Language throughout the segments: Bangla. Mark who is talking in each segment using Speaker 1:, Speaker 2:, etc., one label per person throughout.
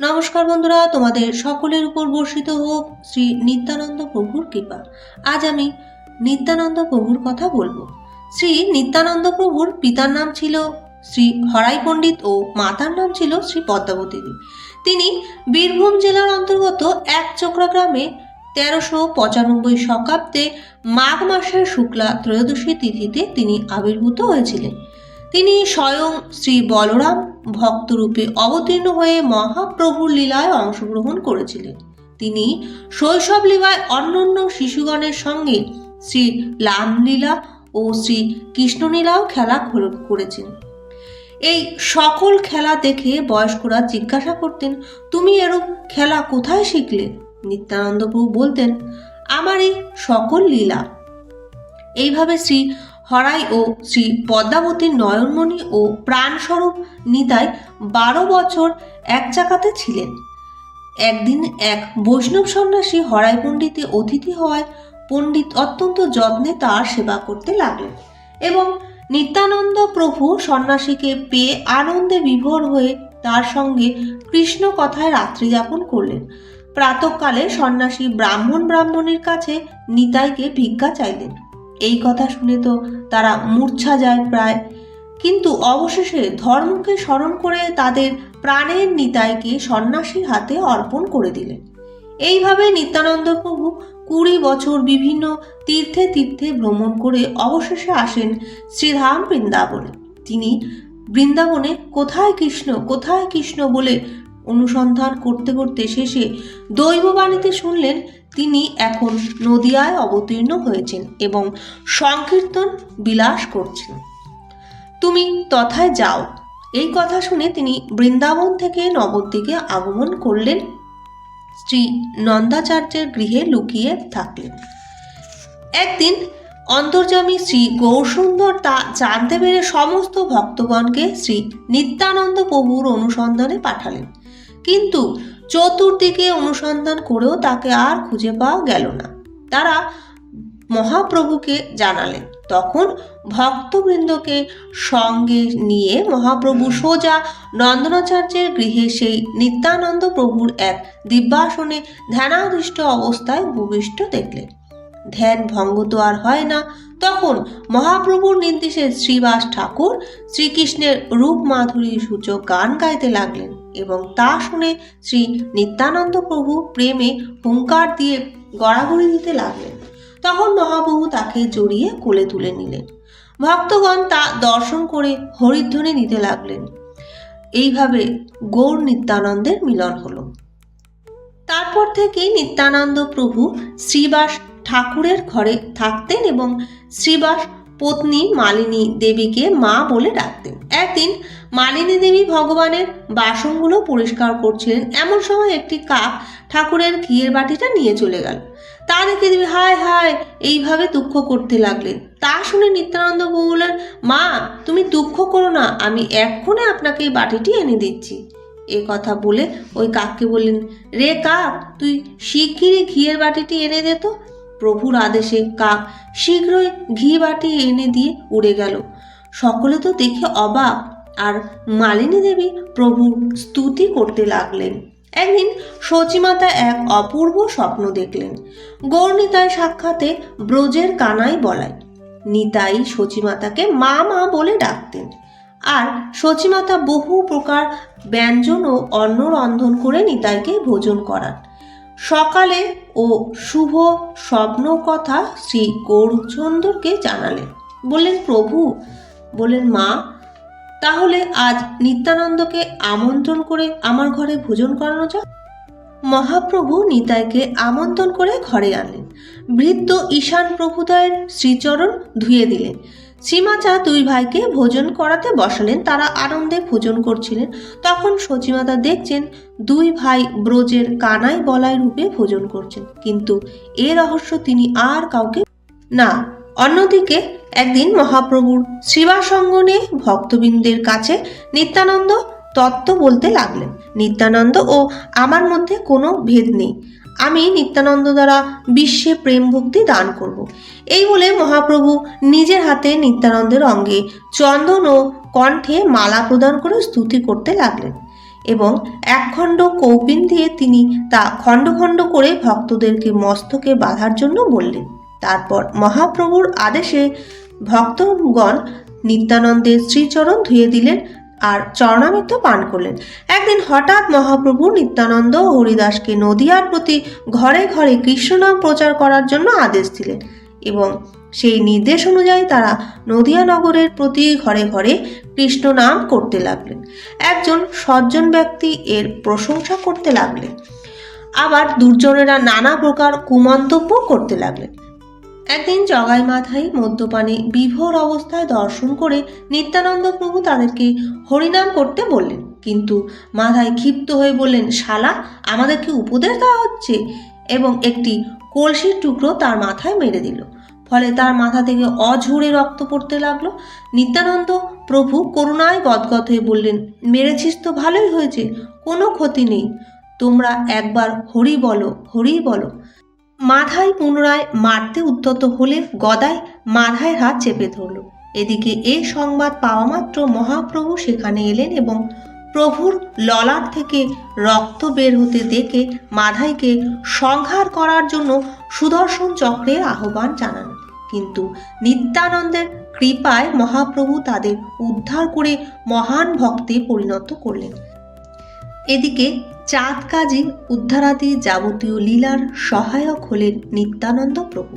Speaker 1: নমস্কার বন্ধুরা, তোমাদের সকলের উপর বর্ষিত হোক শ্রী নিত্যানন্দ প্রভুর কৃপা। আজ আমি নিত্যানন্দ প্রভুর কথা বলব। শ্রী নিত্যানন্দ প্রভুর পিতার নাম ছিল শ্রী হরাই পণ্ডিত ও মাতার নাম ছিল শ্রী পদ্মাবতী তিনি বীরভূম জেলার অন্তর্গত এক চক্রা গ্রামে তেরোশো পঁচানব্বই শকাব্দে মাঘ মাসের শুক্লা ত্রয়োদশী তিথিতে তিনি আবির্ভূত হয়েছিলেন। তিনি স্বয়ং শ্রী বলরাম ভক্তরূপে অবতীর্ণ হয়ে মহাপ্রভুর লীলায় অংশগ্রহণ করেছিলেন। তিনি শৈশব লীলায় অন্যান্য শিশুগণের সঙ্গে শ্রী লামলীলা ও শ্রী কৃষ্ণলীলাও খেলা করে- করেছেন। এই সকল খেলা দেখে বয়স্করা জিজ্ঞাসা করতেন, তুমি এরূপ খেলা কোথায় শিখলে? নিত্যানন্দ প্রভু বলতেন, আমার এই সকল লীলা। এইভাবে শ্রী হরাই ও শ্রী পদ্মাবতীর নয়নমণি ও প্রাণস্বরূপ নিতাই বারো বছর এক জায়গাতে ছিলেন। একদিন এক বৈষ্ণব সন্ন্যাসী হরাই পণ্ডিতে অতিথি হওয়ায় পণ্ডিত অত্যন্ত যত্নে তার সেবা করতে লাগলেন এবং নিত্যানন্দ প্রভু সন্ন্যাসীকে পেয়ে আনন্দে বিভোর হয়ে তার সঙ্গে কৃষ্ণ কথায় রাত্রি যাপন করলেন। প্রাতকালে সন্ন্যাসী ব্রাহ্মণ ব্রাহ্মণের কাছে নিতাইকে ভিক্ষা চাইলেন। এই কথা শুনে তো তারা মূর্ছা যায় প্রায়। কিন্তু অবশেষে ধর্মকে স্মরণ করে তাদের প্রাণের নিতাইকে সন্ন্যাসীর হাতে অর্পণ করে দিলেন। এইভাবে নিত্যানন্দ প্রভু কুড়ি বছর বিভিন্ন তীর্থে তীর্থে ভ্রমণ করে অবশেষে আসেন শ্রীধাম বৃন্দাবনে। তিনি বৃন্দাবনে কোথায় কৃষ্ণ কোথায় কৃষ্ণ বলে অনুসন্ধান করতে করতে শেষে দৈববাণীতে শুনলেন তিনি এখন নদিয়ায় অবতীর্ণ হয়েছেন এবং সংকীর্তন বিলাস করছেন। তুমি তথায় যাও। এই কথা শুনে তিনি বৃন্দাবন থেকে নবদ্বীপে আগমন করলেন। শ্রী নন্দাচার্যের গৃহে লুকিয়ে থাকলেন। একদিন অন্তর্যামী শ্রী গৌরসুন্দর তা জানতে পেরে সমস্ত ভক্তগণকে শ্রী নিত্যানন্দ প্রভুর অনুসন্ধানে পাঠালেন। কিন্তু চতুর্দিকে অনুসন্ধান করেও তাকে আর খুঁজে পাওয়া গেল না। তারা মহাপ্রভুকে জানালেন। তখন ভক্তবৃন্দকে সঙ্গে নিয়ে মহাপ্রভু সোজা নন্দনাচার্যের গৃহে সেই নিত্যানন্দ প্রভুর এক দিব্যাসনে ধ্যানাধিষ্ঠ অবস্থায় ভূমিষ্ঠ দেখলেন। ধ্যান ভঙ্গ তো আর হয় না। তখন মহাপ্রভুর নির্দেশে শ্রীবাস ঠাকুর শ্রীকৃষ্ণের রূপ মাধুরী সূচক গান গাইতে লাগলেন। এবং তা শুনে শ্রী নিত্যানন্দ প্রভু প্রেমে হুঙ্কার দিয়ে গড়াগড়ি দিতে লাগলেন। তখন মহাপ্রভু তাকে জড়িয়ে কোলে তুলে নিলেন। ভক্তগণ তা দর্শন করে হরিধ্বনি নিতে লাগলেন। এইভাবে গৌর নিত্যানন্দের মিলন হলো। তারপর থেকে নিত্যানন্দ প্রভু শ্রীবাস ঠাকুরের ঘরে থাকতেন এবং শ্রীবাস পত্নী মালিনী দেবীকে মা বলে ডাকতেন। একদিন মালিনী দেবী ভগবানের বাসনগুলো পরিষ্কার করছিলেন। এমন সময় একটি কাক ঠাকুরের ঘিয়ের বাটিটা নিয়ে চলে গেল। তা দেখে দেবী, হায় হায়, এইভাবে দুঃখ করতে লাগলেন। তা শুনে নিত্যানন্দ বললেন, মা, তুমি দুঃখ করো না, আমি এক্ষণে আপনাকে এই বাটিটি এনে দিচ্ছি। এ কথা বলে ওই কাককে বললেন, রে কাক, তুই শিগগিরই ঘিয়ের বাটিটি এনে দে তো। প্রভুর আদেশে কাক শীঘ্রই ঘি বাটি এনে দিয়ে উড়ে গেল। সকলে তো দেখে অবাক আর মালিনী দেবী প্রভুর স্তুতি করতে লাগলেন। একদিন সচিমাতা এক অপূর্ব স্বপ্ন দেখলেন। গৌরনিতায় সাক্ষাতে ব্রজের কানাই বলায়। নিতাই সচিমাতাকে মা মা বলে ডাকতেন। আর সচিমাতা বহু প্রকার ব্যঞ্জন ও অন্ন রন্ধন করে নিতাইকে ভোজন করান। সকালে ও শুভ স্বপ্ন কথা শ্রী গৌরচন্দ্রকে জানালেন। বললেন, প্রভু, বললেন, মা তাহলে আজ নিত্যানন্দকে আমন্ত্রণ করে আমার ঘরে ভোজন করানো যাক? মহাপ্রভু নিতাইকে আমন্ত্রণ করে ঘরে আনলেন। বৃদ্ধ ঈশান প্রভুদয়ের শ্রীচরণ ধুয়ে দিলেন। শ্রীমাচা দুই ভাইকে ভোজন করাতে বসালেন। তারা আনন্দে ভোজন করছিলেন। তখন সচিমাতা দেখছেন দুই ভাই ব্রজের কানাই বলাই রূপে ভোজন করছেন। কিন্তু এ রহস্য তিনি আর কাউকে না অন্যদিকে একদিন মহাপ্রভুর শ্রীবাসঙ্গনে ভক্তবৃন্দের কাছে নিত্যানন্দ তত্ত্ব বলতে লাগলেন। নিত্যানন্দ ও আমার মধ্যে কোনো ভেদ নেই। আমি নিত্যানন্দ দ্বারা বিশ্বে প্রেম ভক্তি দান করব। এই বলে মহাপ্রভু নিজের হাতে নিত্যানন্দের অঙ্গে চন্দন ও কণ্ঠে মালা প্রদান করে স্তুতি করতে লাগলেন এবং একখণ্ড কৌপিন দিয়ে তিনি তা খণ্ড খণ্ড করে ভক্তদেরকে মস্তকে বাঁধার জন্য বললেন। তারপর মহাপ্রভুর আদেশে ভক্তগণ নিত্যানন্দের শ্রীচরণ ধুয়ে দিলেন আর চরণামৃত পান করলেন। একদিন হঠাৎ মহাপ্রভু নিত্যানন্দ ও হরিদাসকে নদিয়ার প্রতি ঘরে ঘরে কৃষ্ণনাম প্রচার করার জন্য আদেশ দিলেন এবং সেই নির্দেশ অনুযায়ী তারা নদিয়া নগরের প্রতি ঘরে ঘরে কৃষ্ণ নাম করতে লাগলেন। একজন সজ্জন ব্যক্তি এর প্রশংসা করতে লাগলেন। আবার দুর্জনেরা নানা প্রকার কুমন্তব্য করতে লাগলেন। একদিন জগাই মাথায় মদ্যপানে বিভোর অবস্থায় দর্শন করে নিত্যানন্দ প্রভু তাদেরকে হরিনাম করতে বললেন। কিন্তু মাথায় ক্ষিপ্ত হয়ে বললেন, শালা, আমাদেরকে উপদেশ দেওয়া হচ্ছে। এবং একটি কলসির টুকরো তার মাথায় মেরে দিল। ফলে তার মাথা থেকে অঝরে রক্ত পড়তে লাগল। নিত্যানন্দ প্রভু করুণায় গদগদ হয়ে বললেন, মেরেছিস তো ভালোই হয়েছে, কোনো ক্ষতি নেই। তোমরা একবার হরি বলো হরি বলো। মাথায় পুনরায় মারতে উদ্যত হলে গদায় মাথায় হাত চেপে ধরল। এদিকে এ সংবাদ পাওয়া মাত্র মহাপ্রভু সেখানে এলেন এবং প্রভুর ললাট থেকে রক্ত বের হতে দেখে মাধাইকে সংহার করার জন্য সুদর্শন চক্রের আহ্বান জানান। কিন্তু নিত্যানন্দের কৃপায় মহাপ্রভু তাদের উদ্ধার করে মহান ভক্তে পরিণত করলেন। এদিকে চাঁদ কাজী উদ্ধারাদি যাবতীয় লীলার সহায়ক হলেন নিত্যানন্দ প্রভু।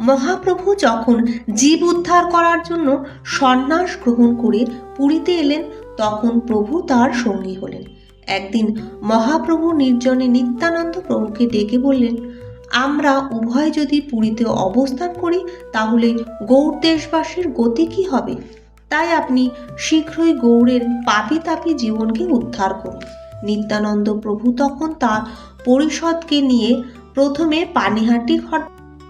Speaker 1: মহাপ্রভু যখন জীব উদ্ধার করার জন্য সন্ন্যাস গ্রহণ করে পুরীতে এলেন, তখন প্রভু তার সঙ্গী হলেন। একদিন মহাপ্রভু নির্জনে নিত্যানন্দ প্রভুকে ডেকে বললেন, আমরা উভয় যদি পুরীতে অবস্থান করি, তাহলে গৌড় দেশবাসীর গতি কি হবে? তাই আপনি শীঘ্রই গৌড়ের পাপি তাপি জীবনকে উদ্ধার করুন। নিত্যানন্দ প্রভু তখন তার পরিষদকে নিয়ে প্রথমে পানিহাটি খড়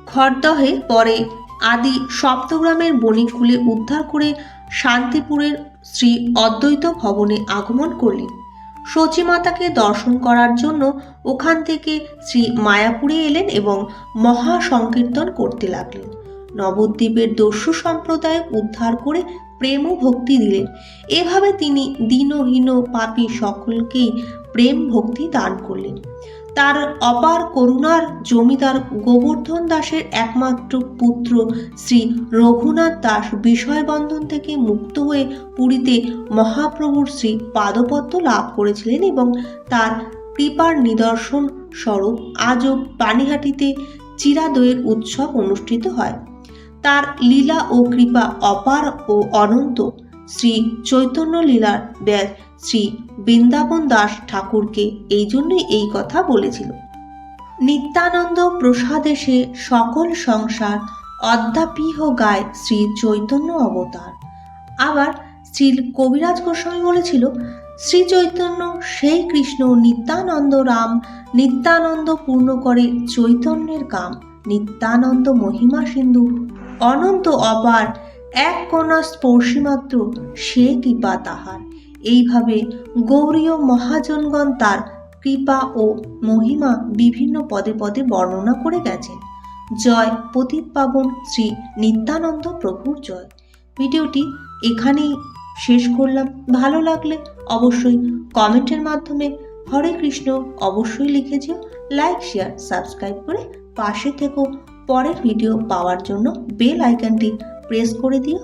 Speaker 1: খড়দহে, পরে আদি সপ্তগ্রামের বণিককুলে উদ্ধার করে শান্তিপুরের শ্রী অদ্বৈত ভবনে আগমন করলেন। সচিমাতাকে দর্শন করার জন্য ওখান থেকে শ্রী মায়াপুরে এলেন এবং মহা সংকীর্তন করতে লাগলেন। নবদ্বীপের দস্যু সম্প্রদায় উদ্ধার করে প্রেম ও ভক্তি দিলেন। এভাবে তিনি দীনহীন পাপী সকলকেই প্রেম ভক্তি দান করলেন। তার অপার করুণার জমিদার গোবর্ধন দাসের একমাত্র পুত্র শ্রী রঘুনাথ দাস বিষয়বন্ধন থেকে মুক্ত হয়ে পুরীতে মহাপ্রভুর শ্রী পাদপদ্ম লাভ করেছিলেন এবং তার কৃপার নিদর্শন স্বরূপ আজও পানিহাটিতে চিরাদয়ের উৎসব অনুষ্ঠিত হয়। তার লীলা ও কৃপা অপার ও অনন্ত। শ্রী চৈতন্য লীলার ব্যাস শ্রী বৃন্দাবন দাস ঠাকুরকে এই জন্যই এই কথা বলেছিল। নিত্যানন্দ প্রসাদেশে সকল সংসার অদ্যাপিহ গায় শ্রী চৈতন্য অবতার। আবার শ্রী কবিরাজ গোস্বামী বলেছিল, শ্রী চৈতন্য, সেই কৃষ্ণ নিত্যানন্দ রাম, নিত্যানন্দ পূর্ণ করে চৈতন্যের কাম, নিত্যানন্দ মহিমা সিন্ধু। অনন্ত অপার এক কণা স্পর্শীমাত্র সে কৃপা তাহার। এইভাবে গৌরীয় মহাজনগণ তার কৃপা ও মহিমা বিভিন্ন পদে পদে বর্ণনা করে গেছেন। জয় পতিত পাবন শ্রী নিত্যানন্দ প্রভুর জয়। ভিডিওটি এখানেই শেষ করলাম। ভালো লাগলে অবশ্যই কমেন্টের মাধ্যমে হরে কৃষ্ণ অবশ্যই লিখে যেও, লাইক, শেয়ার, সাবস্ক্রাইব করে পাশে থেকেও পরের ভিডিও পাওয়ার জন্য বেল আইকনটি প্রেস করে দিও।